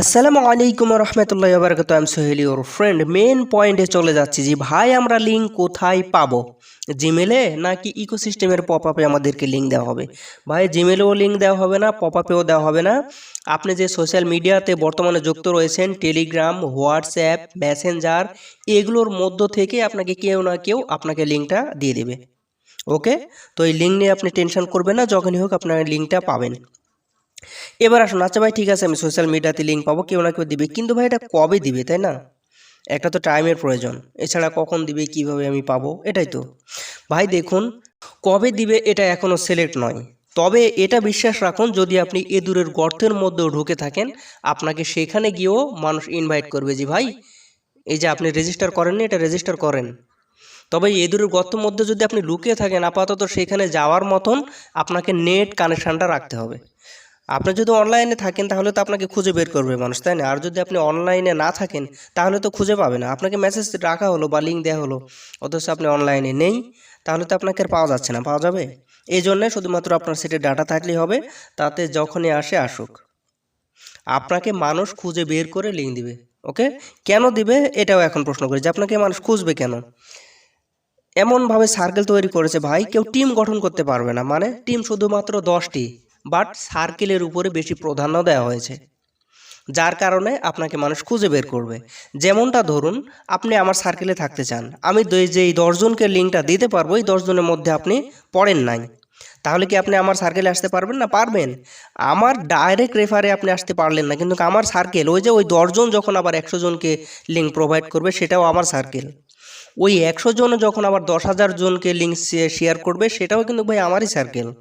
আসসালামু আলাইকুম রহমতুল্লাহ বারকাত আমি সোহেলি ওর ফ্রেন্ড মেন পয়েন্টে চলে যাচ্ছি যে, ভাই, আমরা লিঙ্ক কোথায় পাবো? জিমেলে নাকি ইকোসিস্টেমের পপ আপে আমাদেরকে লিঙ্ক দেওয়া হবে? ভাই জিমেলেও লিঙ্ক দেওয়া হবে না পপ আপেও দেওয়া হবে না। আপনি যে সোশ্যাল মিডিয়াতে বর্তমানে যুক্ত রয়েছেন টেলিগ্রাম হোয়াটসঅ্যাপ মেসেঞ্জার এগুলোর মধ্য থেকে আপনাকে কেউ না কেউ আপনাকে লিঙ্কটা দিয়ে দেবে। ওকে তো এই লিঙ্ক নিয়ে আপনি টেনশন করবেন না, যখনই হোক আপনার লিঙ্কটা পাবেন। এবার আসুন আচ্ছা ভাই, ঠিক আছে, আমি সোশ্যাল মিডিয়াতে লিঙ্ক পাবো, কেউ না কেউ দিবে। কিন্তু ভাই, এটা কবে দিবে, তাই না? একটা তো টাইমের প্রয়োজন। এছাড়া কখন দিবে, কীভাবে আমি পাবো, এটাই তো। ভাই, দেখুন, কবে দিবে, এটা এখনও সিলেক্ট নয়। তবে এটা বিশ্বাস রাখুন, যদি আপনি এ দূরের গর্তের মধ্যেও ঢুকে থাকেন, আপনাকে সেখানে গিয়েও মানুষ ইনভাইট করবে যে, ভাই, এই যে আপনি রেজিস্টার করেননি, এটা রেজিস্টার করেন। তবে এই দূরের গর্তের মধ্যে যদি আপনি লুকিয়ে থাকেন, আপাতত সেখানে যাওয়ার মতন আপনাকে নেট কানেকশানটা রাখতে হবে। আপনি যদি অনলাইনে থাকেন, তাহলে তো আপনাকে খুঁজে বের করবে মানুষ, তাই না? আর যদি আপনি অনলাইনে না থাকেন, তাহলে তো খুঁজে পাবে না। আপনাকে মেসেজ রাখা হলো বা লিঙ্ক দেওয়া হলো, অথচ আপনি অনলাইনে নেই, তাহলে তো আপনাকে আর পাওয়া যাচ্ছে না। পাওয়া যাবে? এই জন্যে শুধুমাত্র আপনার সেটে ডাটা থাকলেই হবে, তাতে যখনই আসে, আসুক। আপনাকে মানুষ খুঁজে বের করে লিঙ্ক দিবে ওকে কেন দিবে? এটাও এখন প্রশ্ন করি, যে আপনাকে মানুষ খুঁজবে কেন? এমনভাবে সার্কেল তৈরি করেছে ভাই, কেউ টিম গঠন করতে পারবে না। মানে টিম শুধুমাত্র দশটি। বাট সার্কেলের উপরে বেশি প্রাধান্য দেওয়া হয়েছে। যার কারণে আপনাকে মানুষ খুঁজে বের করবে। যেমনটা ধরুন, আপনি আমার সার্কেলে থাকতে চান। আমি দই- যে দশজনকে লিঙ্কটা দিতে পারব, এই দশজনের মধ্যে আপনি পড়েন নাই। তাহলে কি আপনি আমার সার্কেলে আসতে পারবেন না? পারবেন। আমার ডাইরেক্ট রেফারে আপনি আসতে পারলেন না, কিন্তু আমার সার্কেল, ওই যে ওই দশজন যখন আবার একশো জনকে লিঙ্ক প্রোভাইড করবে, সেটাও আমার সার্কেল। ওই একশো জন যখন আবার দশ হাজার জনকে লিঙ্ক শেয়ার করবে, সেটাও কিন্তু ভাই আমারই সার্কেল।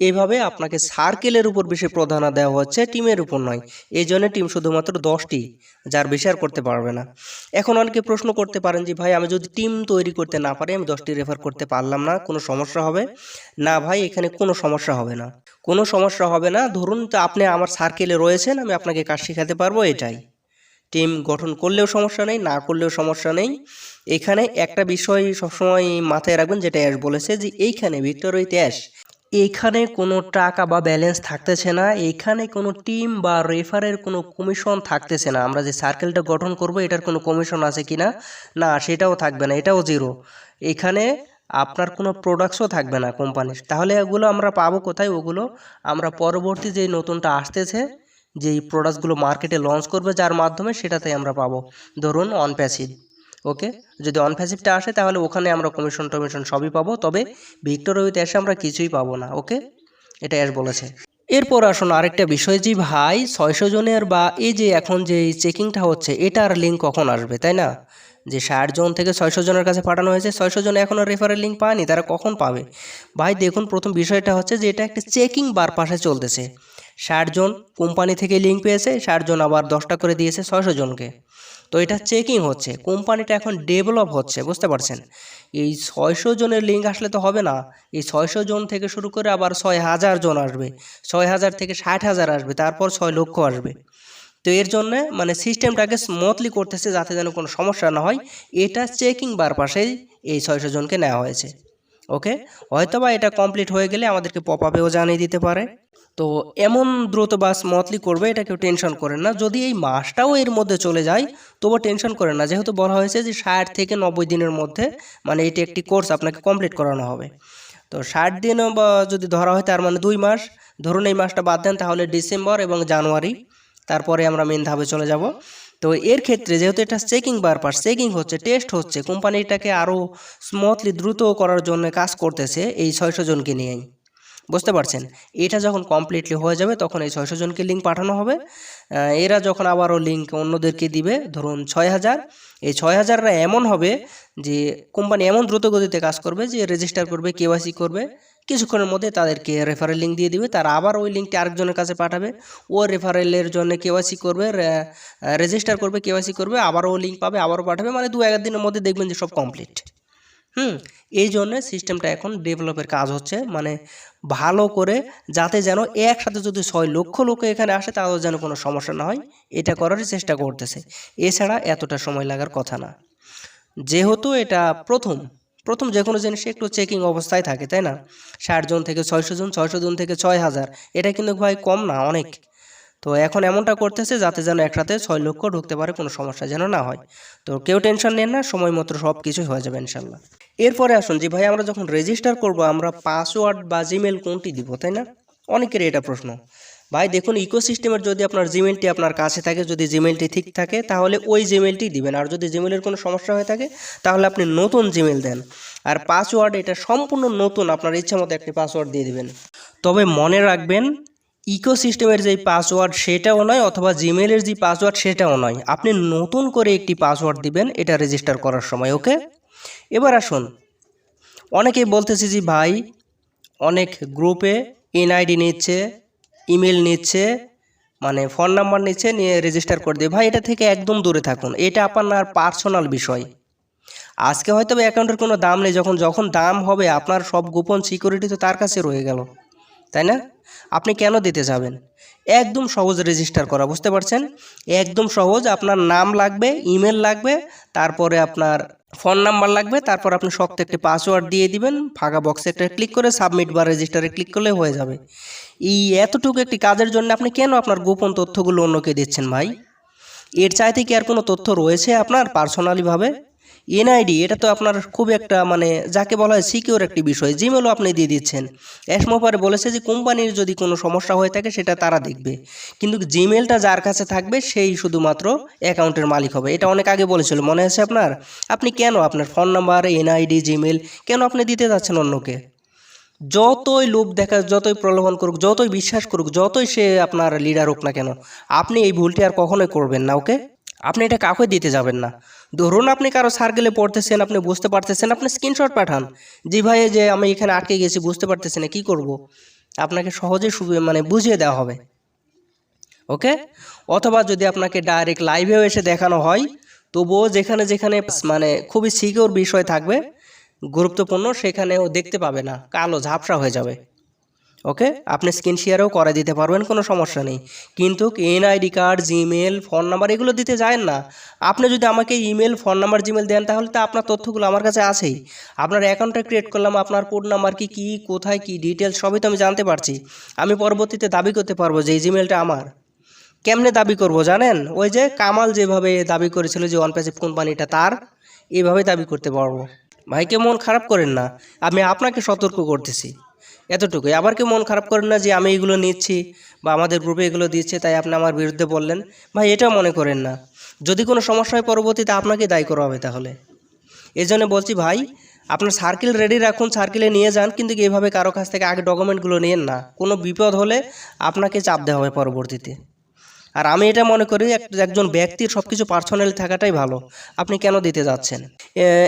এইভাবে আপনাকে সার্কেলের উপর বেশি প্রাধান্য দেওয়া হচ্ছে, টিমের উপর নয়। এই জন্য টিম শুধুমাত্র দশটি, যার বেশি আর করতে পারবে না। এখন অনেকে প্রশ্ন করতে পারেন যে, ভাই, আমি যদি টিম তৈরি করতে না পারি, আমি দশটি রেফার করতে পারলাম না, কোনো সমস্যা হবে? না ভাই, এখানে কোনো সমস্যা হবে না। কোনো সমস্যা হবে না? ধরুন তো আপনি আমার সার্কেলে রয়েছেন, আমি আপনাকে কাজ শেখাতে পারব, এটাই। টিম গঠন করলেও সমস্যা নেই, না করলেও সমস্যা নেই। এখানে একটা বিষয় সবসময় মাথায় রাখবেন, যেটা অ্যাশ বলেছে যে, এইখানে ভিক্টর উইথ অ্যাশ। এইখানে কোনো টাকা বা ব্যালেন্স থাকতেছে না এইখানে কোনো টিম বা রেফারের কোনো কমিশন থাকতেছে না। আমরা যে সার্কেলটা গঠন করব, এটার কোনো কমিশন আছে কি না না সেটাও থাকবে না, এটাও জিরো এখানে আপনার কোনো প্রোডাক্টসও থাকবে না কোম্পানির তাহলে এগুলো আমরা পাবো কোথায়? ওগুলো আমরা পরবর্তী যে নতুনটা আসতেছে, যেই প্রোডাক্টসগুলো মার্কেটে লঞ্চ করবে, যার মাধ্যমে সেটাতে আমরা পাবো। ধরুন অন প্যাসিভ ওকে? যদি অন প্যাসিভটা আসে, তাহলে ওখানে আমরা কমিশন টমিশন সবই পাবো। তবে ভিক্টর উইথ অ্যাশে আমরা কিছুই পাবো না, ওকে? এটা অ্যাশ বলেছে। এরপর আসুন আরেকটা বিষয়। যে ভাই, ছয়শো জনের বা এই যে এখন যে চেকিংটা হচ্ছে, এটার লিঙ্ক কখন আসবে, তাই না? যে ষাট জন থেকে ছয়শো জনের কাছে পাঠানো হয়েছে, ছয়শো জন এখনও রেফারেল লিঙ্ক পায়নি, তারা কখন পাবে? ভাই, দেখুন, প্রথম বিষয়টা হচ্ছে যে এটা একটা চেকিং বার পাশে চলতেছে। ষাট জন কোম্পানি থেকে লিঙ্ক পেয়েছে, ষাট জন আবার দশটা করে দিয়েছে ছয়শো জনকে। তো এটা চেকিং হচ্ছে। কোম্পানিটা এখন ডেভেলপ হচ্ছে, বুঝতে পারছেন? এই ছয়শো জনের লিঙ্ক আসলে তো হবে না। এই ছয়শো জন থেকে শুরু করে আবার ছয় হাজার জন আসবে। ছয় হাজার থেকে ষাট হাজার আসবে, তারপর ছয় লক্ষ আসবে। তো এর জন্য মানে সিস্টেমটাকে স্মুথলি করতেছে যাতে যেন কোনো সমস্যা না হয়। এটা চেকিং বার পাশেই এই ছয়শো জনকে নেওয়া হয়েছে। ওকে হয়তোবা এটা কমপ্লিট হয়ে গেলে আমাদেরকে পপ আপেও জানিয়ে দিতে পারে। তো এমন দ্রুত বা স্মুথলি করবে, এটা কেউ টেনশন করেন না। যদি এই মাসটাও এর মধ্যে চলে যায়, তবুও টেনশন করেন না। যেহেতু বলা হয়েছে যে ষাট থেকে নব্বই দিনের মধ্যে মানে এটি একটি কোর্স আপনাকে কমপ্লিট করানো হবে। তো ষাট দিনও বা যদি ধরা হয়, তার মানে দুই মাস। ধরুন এই মাসটা বাদ দেন, তাহলে ডিসেম্বর এবং জানুয়ারি। তারপরে আমরা মেন ধাপে চলে যাব। তো এর ক্ষেত্রে যেহেতু এটা চেকিং বারপাস চেকিং হচ্ছে টেস্ট হচ্ছে কোম্পানিটাকে আরও স্মুথলি দ্রুত করার জন্য কাজ করতেছে এই ছয়শো জনকে নিয়েই। বুঝতে পারছেন? এটা যখন কমপ্লিটলি হয়ে যাবে, তখন এই ছয়শো জনকে লিঙ্ক পাঠানো হবে। এরা যখন আবারও লিঙ্ক অন্যদেরকে দিবে, ধরুন ছয় হাজার, এই ছয় হাজাররা এমন হবে যে কোম্পানি এমন দ্রুত গতিতে কাজ করবে যে রেজিস্টার করবে কেওয়াইসি করবে, কিছুক্ষণের মধ্যে তাদেরকে রেফারেল লিঙ্ক দিয়ে দিবে, তারা আবার ওই লিঙ্কটি আরেকজনের কাছে পাঠাবে। ও রেফারেলের জন্য কেওয়াইসি করবে রেজিস্টার করবে কেওয়াইসি করবে, আবারও লিঙ্ক পাবে, আবারও পাঠাবে মানে দু এক দিনের মধ্যে দেখবেন যে সব কমপ্লিট হুম। এই জন্য সিস্টেমটা এখন ডেভেলপের কাজ হচ্ছে। মানে ভালো করে যাতে যেন একসাথে যদি ছয় লক্ষ লোক এখানে আসে, তাহলে যেন কোনো সমস্যা না হয়। এটা করারই চেষ্টা করতেছে। এছাড়া এতটা সময় লাগার কথা না। যেহেতু এটা প্রথম প্রথম যে কোনো জিনিসে একটু চেকিং অবস্থায় থাকে, তাই না? ষাট জন থেকে ছয়শো জন ছয়শো জন থেকে ছয় হাজার। এটা কিন্তু ভাই কম না, অনেক। তো এখন এমনটা করতেছে যাতে যেন একসাথে ছয় লক্ষ ঢুকতে পারে, কোনো সমস্যা যেন না হয়। তো কেউ টেনশন নেন না সময় মতো সব কিছুই হয়ে যাবে, ইনশাল্লাহ। এরপরে আসুন যে ভাই, আমরা যখন রেজিস্টার করব, আমরা পাসওয়ার্ড বা জিমেল কোনটি দিব, তাই না? অনেকের এটা প্রশ্ন। ভাই, দেখুন ইকোসিস্টেমের যদি আপনার জিমেলটি আপনার কাছে থাকে, যদি জিমেলটি ঠিক থাকে, তাহলে ওই জিমেলটি দিবেন। আর যদি জিমেলের কোনো সমস্যা হয়ে থাকে, তাহলে আপনি নতুন জিমেল দেন। আর পাসওয়ার্ড এটা সম্পূর্ণ নতুন, আপনার ইচ্ছা মতো একটি পাসওয়ার্ড দিয়ে দিবেন। তবে মনে রাখবেন ইকোসিস্টেমের যেই পাসওয়ার্ড সেটাও নয়, অথবা জিমেলের যে পাসওয়ার্ড সেটাও নয়। আপনি নতুন করে একটি পাসওয়ার্ড দিবেন, এটা রেজিস্টার করার সময় ওকে এবার আসুন। অনেকেই বলতেছে যে, ভাই, অনেক গ্রুপে এনআইডি নিচ্ছে ইমেল নিচ্ছে মানে ফোন নাম্বার নিচ্ছে, নিয়ে রেজিস্টার করে দিয়ে ভাই, এটা থেকে একদম দূরে থাকুন। এটা আপনার পার্সোনাল বিষয়। আজকে হয়তো অ্যাকাউন্টের কোনো দাম নেই। যখন যখন দাম হবে, আপনার সব গোপন সিকিউরিটি তো তার কাছে রয়ে গেল। তাই না? আপনি কেন দিতে যাবেন? একদম সহজ রেজিস্টার করা, বুঝতে পারছেন? একদম সহজ, আপনার নাম লাগবে ইমেল লাগবে, তারপরে আপনার ফোন নাম্বার লাগবে, তারপর আপনি শক্ত একটি পাসওয়ার্ড দিয়ে দিবেন, ফাঁকা বক্সে একটা ক্লিক করে সাবমিট বা রেজিস্টারে ক্লিক করলে হয়ে যাবে। এই এতটুকু একটি কাজের জন্য আপনি কেন আপনার গোপন তথ্যগুলো অন্যকে দিচ্ছেন ভাই? এর চাইতে কি আর কোনো তথ্য রয়েছে আপনার পার্সোনালিভাবে এনআইডি এটা তো আপনার খুব একটা মানে যাকে বলা হয় সিকিউর একটি বিষয় জিমেলও আপনি দিয়ে দিচ্ছেন। এসমোপারে বলেছে যে কোম্পানির যদি কোনো সমস্যা হয়ে থাকে সেটা তারা দেখবে। কিন্তু জিমেলটা যার কাছে থাকবে সেই শুধুমাত্র অ্যাকাউন্টের মালিক হবে। এটা অনেক আগে বলেছিল, মনে আছে আপনার? আপনি কেন আপনার ফোন নাম্বার এনআইডি জিমেল কেন আপনি দিতে যাচ্ছেন অন্যকে? যতই লোভ দেখা, যতই প্রলোভন করুক, যতই বিশ্বাস করুক, যতই সে আপনার লিডার হোক না কেন, আপনি এই ভুলটি আর কখনোই করবেন না, ওকে? আপনি এটা কাউকে দিতে যাবেন না। ধরুন আপনি কারও সার্কেলে পড়তেছেন, আপনি বুঝতে পারতেছেন, আপনি স্ক্রিনশট পাঠান। জি ভাই যে আমি এখানে আটকে গেছি, বুঝতে পারতেছি না, কী করব? আপনাকে সহজে মানে বুঝিয়ে দেওয়া হবে। ওকে? অথবা যদি আপনাকে ডাইরেক্ট লাইভেও এসে দেখানো হয়, তবুও যেখানে যেখানে মানে খুবই সিকিউর বিষয় থাকবে, গুরুত্বপূর্ণ, সেখানেও দেখতে পাবে না। কালো ঝাপসা হয়ে যাবে। ওকে? আপনি স্ক্রিন শেয়ারও করে দিতে পারবেন কোনো সমস্যা নেই। কিন্তু NID card Gmail phone number এগুলো দিতে যায়েন না। আপনি যদি আমাকে ইমেল ফোন নাম্বার জিমেল দেন তাহলে তো আপনার তথ্যগুলো আমার কাছে আছেই। আপনার অ্যাকাউন্টটা ক্রিয়েট করলাম আপনার কোড নাম্বার কি কী কোথায় কি ডিটেলস সবই তো আমি জানতে পারছি। আমি পরবর্তীতে দাবি করতে পারব যে এই জিমেলটা আমার। কেমনে দাবি করব জানেন? ওই যে কামাল যেভাবে দাবি করেছিল যে ওয়ান প্যাসিভ কোম্পানিটা তার এইভাবে দাবি করতে পারব। ভাইকে মন খারাপ করেন না। আমি আপনাকে সতর্ক করতেছি। এতটুকুই। আবার কেউ মন খারাপ করেন না যে আমি এগুলো নিচ্ছি বা আমাদের গ্রুপে এগুলো দিচ্ছে, তাই আপনি আমার বিরুদ্ধে বললেন। ভাই এটা মনে করেন না। যদি কোনো সমস্যা হয় পরবর্তীতে আপনাকে দায়ী করা হবে তাহলে। এই জন্য বলছি ভাই, আপনার সার্কেল রেডি রাখুন সার্কেলে নিয়ে যান, কিন্তু এভাবে কারও কাছ থেকে আগে ডকুমেন্টগুলো নিয়েন না। কোনো বিপদ হলে আপনাকে চাপ দেওয়া হবে পরবর্তীতে। আর আমি এটা মনে করি এক- একজন ব্যক্তির সব কিছু পার্সোনালি থাকাটাই ভালো। আপনি কেন দিতে যাচ্ছেন?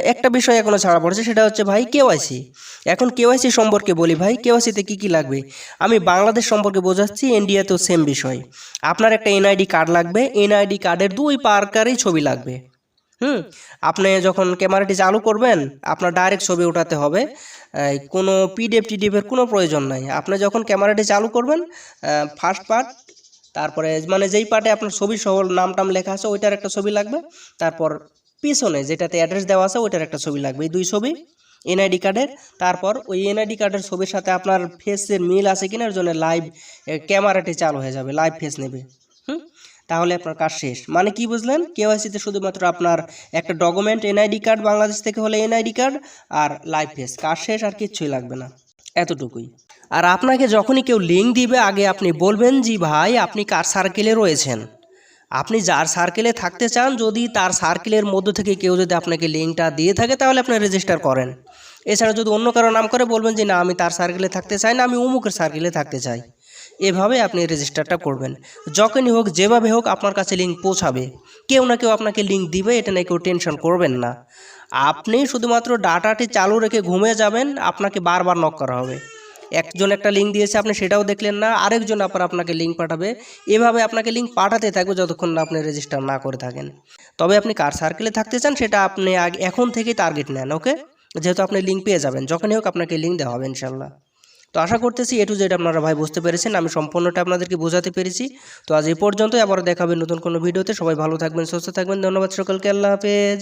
একটা বিষয় এখনও ছাড়া পড়েছে, সেটা হচ্ছে ভাই কেওয়াইসি এখন কেওয়াইসি সম্পর্কে বলি ভাই কেওয়াইসিতে কী কী লাগবে? আমি বাংলাদেশ সম্পর্কে বোঝাচ্ছি ইন্ডিয়াতেও সেম বিষয়। আপনার একটা এনআইডি কার্ড লাগবে এনআইডি কার্ডের দুই পার্কারই ছবি লাগবে। হুম? আপনি যখন ক্যামেরাটি চালু করবেন, আপনার ডাইরেক্ট ছবি ওঠাতে হবে। কোনো পিডিএফ টিডিএফের কোনো প্রয়োজন নাই। আপনি যখন ক্যামেরাটি চালু করবেন ফার্স্ট পার্ট তারপরে মানে যেই পার্টে আপনার ছবি সহ নাম টাম লেখা আছে, ওইটার একটা ছবি লাগবে। তারপর পিছনে যেটাতে অ্যাড্রেস দেওয়া আছে, ওইটার একটা ছবি লাগবে, এই দুই ছবি। এনআইডি কার্ডের তারপর ওই এনআইডি কার্ডের ছবির সাথে আপনার ফেসের মিল আছে কিনার জন্য লাইভ ক্যামেরাটি চালু হয়ে যাবে লাইভ ফেস নেবে। হুম? তাহলে আপনার কাজ শেষ। মানে কি বুঝলেন? কেওয়াইসিতে শুধুমাত্র আপনার একটা ডকুমেন্ট এনআইডি কার্ড বাংলাদেশ থেকে হলে এনআইডি কার্ড আর লাইভ ফেস কাজ শেষ, আর কিচ্ছুই লাগবে না। এতটুকুই। আর আপনাকে যখনই কেউ লিঙ্ক দিবে, আগে আপনি বলবেন, জি ভাই, আপনি কার সার্কেলে রয়েছেন? আপনি যার সার্কেলে থাকতে চান, যদি তার সার্কেলের মধ্য থেকে কেউ যদি আপনাকে লিঙ্কটা দিয়ে থাকে, তাহলে আপনি রেজিস্টার করেন। এছাড়া যদি অন্য কারও নাম করে বলবেন যে, না, আমি তার সার্কেলে থাকতে চাই না, আমি অমুকের সার্কেলে থাকতে চাই। এভাবে আপনি রেজিস্টারটা করবেন। যখনই হোক, যেভাবে হোক আপনার কাছে লিঙ্ক পৌঁছাবে। কেউ না কেউ আপনাকে লিঙ্ক দিবে, এটা নিয়ে কেউ টেনশন করবেন না। আপনি শুধুমাত্র ডাটাটি চালু রেখে ঘুমিয়ে যাবেন, আপনাকে বারবার নক করা হবে। একজন একটা লিঙ্ক দিয়েছে, আপনি সেটাও দেখলেন না, আরেকজন আবার আপনাকে লিঙ্ক পাঠাবে। এভাবে আপনাকে লিঙ্ক পাঠাতে থাকবে যতক্ষণ না আপনি রেজিস্টার না করে থাকেন। তবে আপনি কার সার্কেলে থাকতে চান, সেটা আপনি আগে, এখন থেকেই টার্গেট নেন ওকে যেহেতু আপনি লিঙ্ক পেয়ে যাবেন, যখনই হোক আপনাকে লিঙ্ক দেওয়া হবে ইনশাল্লাহ তো আশা করতেছি এ টু জেড আপনারা ভাই বুঝতে পেরেছেন, আমি সম্পূর্ণটা আপনাদেরকে বোঝাতে পেরেছি। তো আজ এই পর্যন্তই আবার দেখাবেন নতুন কোনো ভিডিওতে। সবাই ভালো থাকবেন, সুস্থ থাকবেন, ধন্যবাদ সকলকে, আল্লাহ হাফেজ।